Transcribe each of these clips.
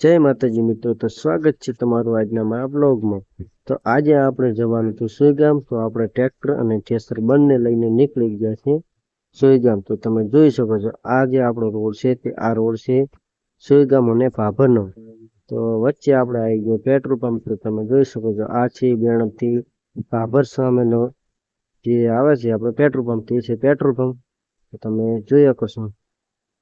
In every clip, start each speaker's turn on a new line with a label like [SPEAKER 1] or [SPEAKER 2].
[SPEAKER 1] જય માતાજી મિત્રો, તો સ્વાગત છે તમારું આજના મારા બ્લોગમાં તો આજે આપણે જવાનું હતું સુઈગામ તો આપણે ટ્રેક્ટર અને થેસર બંને લઈને નીકળી ગયા છીએ સુઈગામ તો તમે જોઈ શકો છો, આ જે આપણો રોડ છે તે આ રોડ છે સુઈગામ અને ભાભરનો. તો વચ્ચે આપણે આવી ગયો પેટ્રોલ પંપ તો તમે જોઈ શકો છો, આ છે બેણથી ભાભર સામેનો જે આવે છે આપણે પેટ્રોલ પંપ તે છે પેટ્રોલ પંપ તો તમે જોઈ શકો છો.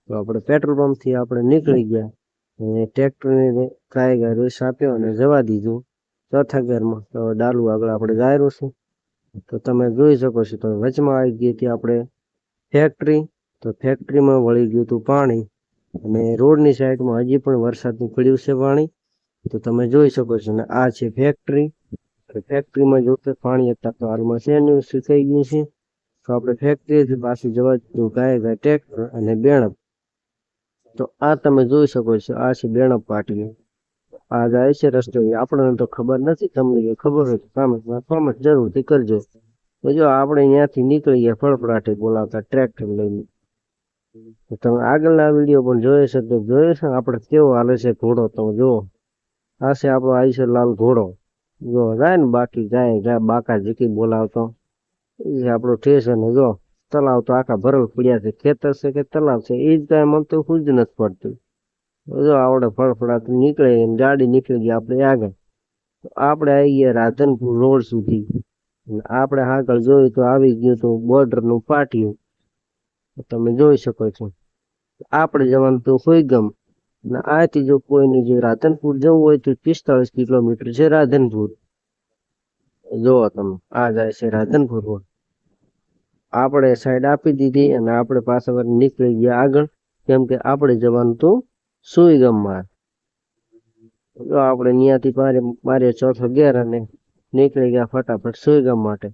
[SPEAKER 1] તો આપણે પેટ્રોલ પંપથી આપણે નીકળી ગયા. ટ્રેક્ટરને કાંઈ ગાય રેસ આપ્યો અને જવા દીધું. ચોથા ગેરમાં તો ડાલુ આગળ આપણે ગાયરું છે. તો તમે જોઈ શકો છો, તો વચમાં આવી ગઈ હતી આપણે ફેક્ટરી. તો ફેક્ટરીમાં વળી ગયું હતું પાણી. અને રોડની સાઈડમાં હજી પણ વરસાદનું પડ્યું છે પાણી. તો તમે જોઈ શકો છો ને આ છે ફેક્ટરી. ફેક્ટરીમાં જો પાણી હતા તો હાલમાં છે સુકાઈ ગયું છે? તો આપણે ફેક્ટરીથી પાછું જવા દીધું ગાય ગાય, ટ્રેક્ટર અને બેણપ તો આ તમે જોઈ શકો છો, આ છે બેણપ પાટીનું આ જાય છે રસ્તો આપણને તો ખબર નથી, તમને જો ખબર હોય તો કોમેન્ટમાં કોમેન્ટ જરૂરથી કરજો. તો જો આપણે અહીંયાથી નીકળી ગયા ફળફળાટી બોલાવતા ટ્રેક્ટર લઈને. તો તમે આગળના વીડિયો પણ જોયો છે, તો જોયો છે આપણે કેવો હાલે છે ઘોડો તમે જુઓ. આ છે આપણો આવી છે લાલ ઘોડો. જો જાય ને બાકી, જાય જાય, બાકા જીકી બોલાવતો. એ છે ઠેસ અને જો. તલાવ તો આખા ભરલ પડ્યા છે. ખેતર છે કે તલાવ છે એ જ કાંઈ મને તો ખુદ જ નથી પડતું. જો આપણે ફળફળાટ નીકળે ગાડી નીકળી ગઈ આપણે આગળ. તો આપણે આવી ગયા રાધનપુર રોડ સુધી. આપણે આગળ જોયું તો આવી ગયું તો બોર્ડરનું પાટિયું. તમે જોઈ શકો છો. આપણે જવાનું તો હોઈગમ ને આથી જો કોઈને જો રાધનપુર જવું હોય તો પિસ્તાળીસ કિલોમીટર છે રાધનપુર. જોવો તમે, આ જાય છે રાધનપુર રોડ. આપણે સાઈડ આપી દીધી અને આપણે પાછા નીકળી ગયા આગળ. કેમ કે આપણે જવાનું તો સુઈગામમાં જો આપણે ત્યાંથી મારે મારે ચોથો ગેર અને નીકળી ગયા ફટાફટ સુઈગામ માટે.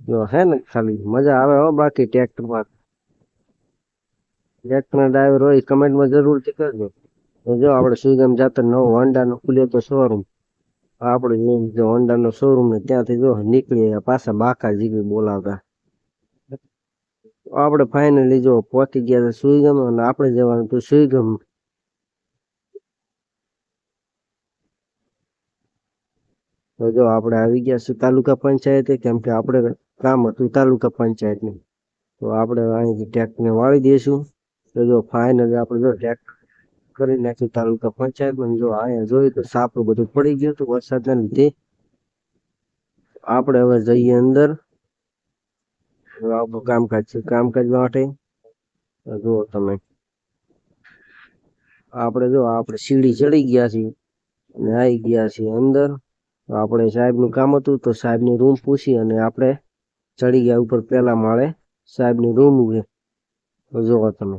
[SPEAKER 1] જો હે ને ખાલી મજા આવે હો બાકી ટ્રેક્ટરમાં. ટ્રેક્ટરના ડ્રાઈવર હોય કમેન્ટમાં જરૂરથી કરજો. જો આપણે સુઈગામ જતા નવો હોન્ડાનો ખુલ્યો તો શોરૂમ આપણે જો હોન્ડાનો શોરૂમ ને ત્યાંથી જો નીકળી ગયા પાછા બાકા જીગી બોલાવતા. આપણે ફાઇનલી જો પહોંચી ગયા હતા સુઈગામ અને આપણે જવાનું હતું સુઈગામ. તો જો આપણે આવી ગયા છું તાલુકા પંચાયતે, કેમ કે આપણે કામ હતું તાલુકા પંચાયતનું. તો આપણે અહીંથી ટ્રેક્ટરને વાળી દઈશું. તો જો ફાઇનલી આપણે જો ટ્રેક્ટર કરી નાખ્યું તાલુકા પંચાયતમાં જો અહીંયા જોયું તો સાપડું બધું પડી ગયું હતું વરસાદના લીધે. આપણે હવે જઈએ અંદર. કામકાજ છે. કામકાજ માટે જુઓ તમે આપણે જો આપણે સીડી ચડી ગયા છીએ અને આવી ગયા છીએ અંદર. આપણે સાહેબનું કામ હતું તો સાહેબની રૂમ પૂછી અને આપણે ચડી ગયા ઉપર પહેલા માળે સાહેબની રૂમ જો તમે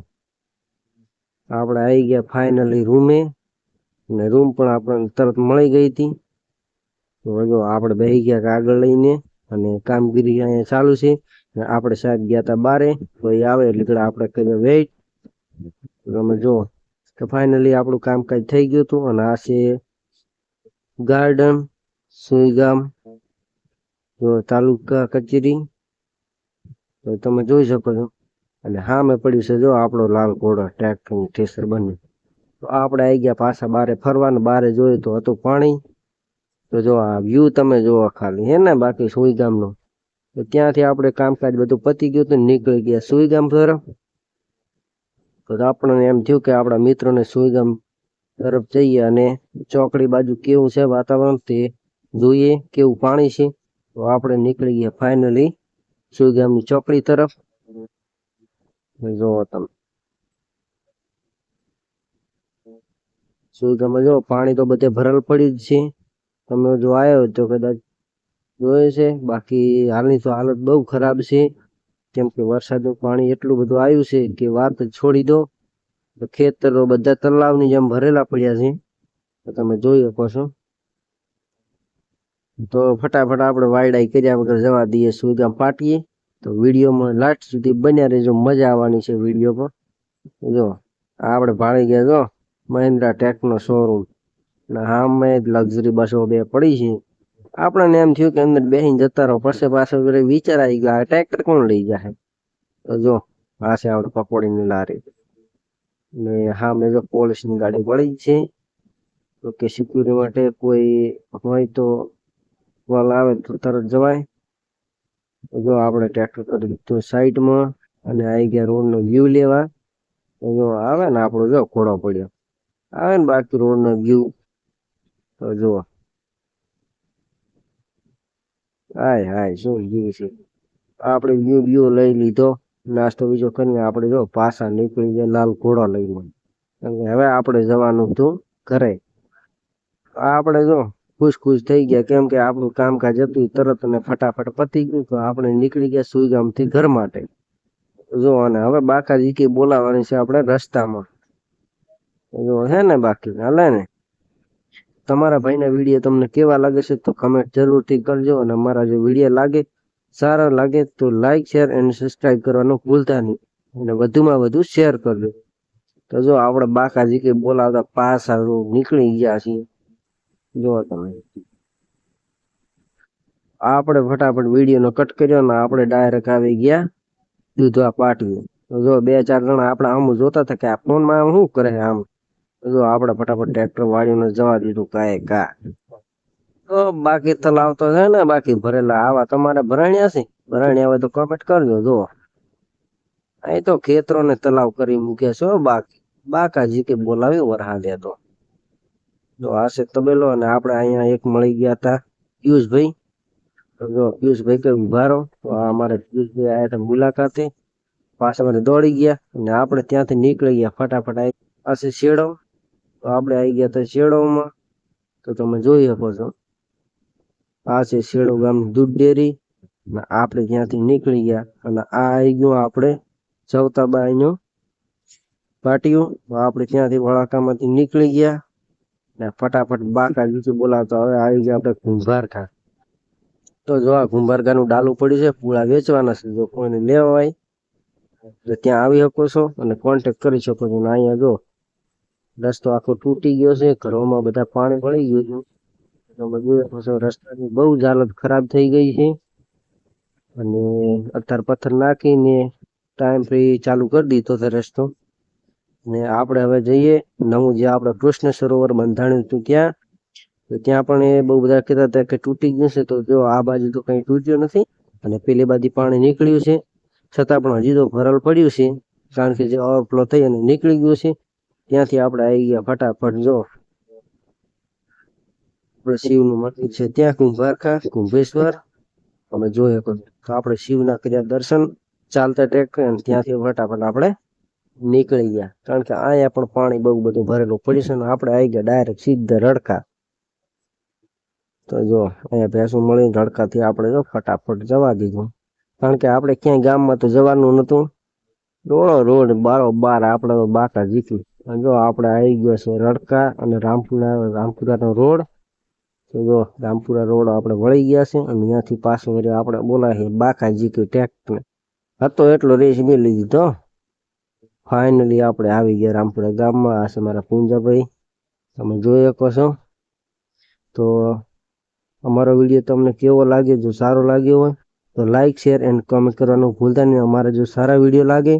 [SPEAKER 1] આપણે આવી ગયા ફાઇનલી રૂમે અને રૂમ પણ આપણને તરત મળી ગઈ હતી. તો આપણે બેસી ગયા કાગળ લઈને અને કામગીરી અહીંયા ચાલુ છે. આપણે સાહેબ ગયા હતા બારે. તો આવે એટલે આપણે કહીએ વેઇટ તમે જો કે ફાઇનલી આપણું કામકાજ થઈ ગયું હતું. અને આ છે ગાર્ડન સુઈગામ જો તાલુકા કચેરી. તો તમે જોઈ શકો છો. અને સામે પડ્યું છે જો આપણો લાલ ઘોડો ટ્રેક્ટર ઠેસર બંને તો આપણે આવી ગયા પાછા બારે ફરવાને, બારે જોયું તો હતું પાણી. તો જો આ વ્યૂ તમે જોવો ખાલી, હે ને બાકી સુઈગામનો. તો ત્યાંથી આપણે કામકાજ બધું પતી ગયું હતું નીકળી ગયા સુઈ ગામ તરફ. તો આપણને એમ થયું કે આપણા મિત્રોને સુઈ ગામ તરફ જઈએ અને ચોકડી બાજુ કેવું છે વાતાવરણ તે જોઈએ, કેવું પાણી છે. તો આપણે નીકળી ગયા ફાઇનલી સુઈગામની ચોકડી તરફ. જોવો તમે. સુઈગામમાં જો પાણી તો બધે ભરલ પડી જ છે. તમે જો આવ્યો તો કદાચ જોયે છે. બાકી હાલની તો હાલત બહુ ખરાબ છે. કેમ કે વરસાદનું પાણી એટલું બધું આવ્યું છે કે વાત છોડી દો. ખેતરો બધા તલાવની જેમ ભરેલા પડ્યા છે. તો તમે જોઈ શકો છો તો ફટાફટ આપણે વાયડાઈ કર્યા વગર જવા દઈએ સુઈગામ પાટીએ? તો વિડીયોમાં લાસ્ટ સુધી બન્યા રહેજો, મજા આવવાની છે વીડિયો પર જો, આપણે ભાળી ગયા જો, મહિન્દ્રા ટેકનો શોરૂમ અને જ લક્ઝરી બસો બે પડી છે. આપણને એમ થયું કે અંદર બેસીને જતા રહો પડશે પાછો વિચાર આવી ગયો ટ્રેક્ટર કોણ લઈ જાય તો જો, આ છે આપણે પકોડીની લારી. ને સામે જો પોલીસની ગાડી પડી છે. તો કે સિક્યુરિટી માટે કોઈ હોય તો કોલ આવે તો તરત જવાય. જો આપણે ટ્રેક્ટર કરી દીધું સાઈડમાં અને આવી ગયા રોડનો વ્યૂ લેવા જો આવે ને આપણો જો ઘોડો પડ્યો. આવે ને બાકી રોડનો વ્યૂ તો જુઓ હાય હાય, શું વ્યૂ છે? આપણે વ્યૂ વ્યૂ લઈ લીધો, નાસ્તો બીજો કરીને આપણે જો પાછા નીકળી ગયા, લાલ ઘોડો લઈને. હવે આપણે જવાનું હતું ઘરે. આપણે જો ખુશ ખુશ થઈ ગયા. કેમ કે આપણું કામકાજ હતું તરત અને ફટાફટ પતી ગયું તો આપણે નીકળી ગયા સુઈગામથી ઘર માટે. જો અને હવે બાકાજી કે બોલાવવાની છે આપણે રસ્તામાં. જો હે ને બાકી, હાલે ને? તમારા ભાઈના વીડિયો તમને કેવા લાગે છે તો કમેન્ટ જરૂરથી કરજો અને મારા જો વીડિયો લાગે, સારા લાગે તો લાઈક શેર અને સબસ્ક્રાઈબ કરવાનું ભૂલતા નહીં. અને વધુમાં વધુ શેર કરજો. તો જો આપણે બાકાજી કે બોલાવતા પાસ નીકળી ગયા છીએ. જો તમે. આપણે ફટાફટ વિડીયોનો કટ કર્યો ને આપણે ડાયરેક્ટ આવી ગયા દૂધવા પાટીએ જો બે ચાર જણા આપણે આમ જોતા હતા કે આ ફોનમાં આમ શું કરે આમ. જો આપણે ફટાફટ ટ્રેક્ટર વાળીને જવા દીધું કાંઈ કા તો બાકી તલાવ તો છે ને, બાકી ભરેલા આવા તમારે ભરાણ્યા છે. ભરાણ્યા હોય તો કમેન્ટ કરજો જો અહીં તો ખેતરો ને તલાવ કરી મૂક્યા છો બાકી. બાકાજી કે બોલાવી વરહા દે તો. જો આ છે તબેલો અને આપણે અહીંયા એક મળી ગયા હતા પિયુષભાઈ. જો પિયુષભાઈ કઈ ઊભા રહો. તો આ અમારે પિયુષભાઈ આવ્યા હતા મુલાકાતે. પાછા મને દોડી ગયા અને આપણે ત્યાંથી નીકળી ગયા ફટાફટ આવી આ છે શેડો તો આપણે આવી ગયા હતા શેડોમાં તો તમે જોઈ શકો છો. આ છે શેડો ગામની દૂધ ડેરી. અને આપણે ત્યાંથી નીકળી ગયા અને આ આવી ગયું આપણે સવતાબાઈનું પાટિયું. તો આપણે ત્યાંથી વળાકામાંથી નીકળી ગયા. ને ફટાફટ બાકા નીચે બોલાવતા હવે આવી ગયા આપણે કુંભારખા તો જો આ કુંભારખાનું ડાલું પડ્યું છે, પૂળા વેચવાના છે, જો કોઈને લેવા હોય, તો ત્યાં આવી શકો છો અને કોન્ટેક કરી શકો છો. ને અહીંયા જો રસ્તો આખો તૂટી ગયો છે, ઘરોમાં બધા પાણી પડી ગયું છે. તમે જોઈ રસ્તાની બહુ જ હાલત ખરાબ થઈ ગઈ છે. અને અત્યારે પથ્થર નાખીને ટાઈમ ફ્રી ચાલુ કરી દીધો છે રસ્તો. ને આપણે હવે જઈએ નવું જે આપણે કૃષ્ણ સરોવર બંધાણ્યું હતું ત્યાં. તો ત્યાં પણ એ બહુ બધા કહેતા હતા કે તૂટી ગયું છે. તો જો આ બાજુ તો કંઈ તૂટ્યું નથી. અને પેલી બાજુ પાણી નીકળ્યું છે. છતાં પણ હજી તો ભરલ પડ્યું છે. કારણ કે જે ઓવરફ્લો થઈ અને નીકળી ગયું છે. ત્યાંથી આપણે આવી ગયા ફટાફટ. જો આપણે શિવનું મંદિર છે ત્યાં, કુંભારખા, કુંભેશ્વર. અમે જોઈએ તો આપણે શિવના કર્યા દર્શન. ચાલતા ટ્રેક ત્યાંથી ફટાફટ આપણે નીકળી ગયા. કારણ કે અહીંયા પણ પાણી બહુ બધું ભરેલું પડ્યું છે ને આપણે આવી ગયા ડાયરેક્ટ સીધા રડકા. તો જો, અહીંયા ભેંસું મળી રડકાથી આપણે જો ફટાફટ જવા દીધું. કારણ કે આપણે ક્યાંય ગામમાં તો જવાનું નતું રોડો રોડ બારો બાર આપણે તો બાકા જીતી જો આપણે આવી ગયો છે રડકા અને રામપુરા, રામપુરાનો રોડ. તો જો, રામપુરા રોડ આપણે વળી ગયા છે અને ત્યાંથી પાછો આપણે બોલાવીએ બાકા જીતી ટેક્ટને હતો એટલો રેસ મેળવી દીધો. ફાઇનલી આપણે આવી ગયા રામપુરા ગામમાં. આ છે મારા પૂંજાભાઈ. તમે જોઈ શકો છો. તો અમારો વીડિયો તમને કેવો લાગ્યો? જો સારો લાગ્યો હોય, તો લાઈક શેર એન્ડ કમેન્ટ કરવાનું ભૂલતા નહીં. અમારા જો સારા વીડિયો લાગે,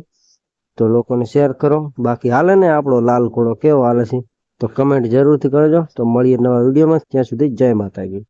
[SPEAKER 1] તો લોકોને શેર કરો. બાકી હાલે ને આપણો લાલ ઘોડો કેવો હાલે છે? તો કમેન્ટ જરૂરથી કરજો. તો મળીએ નવા વિડીયોમાં. ત્યાં સુધી જય માતાજી.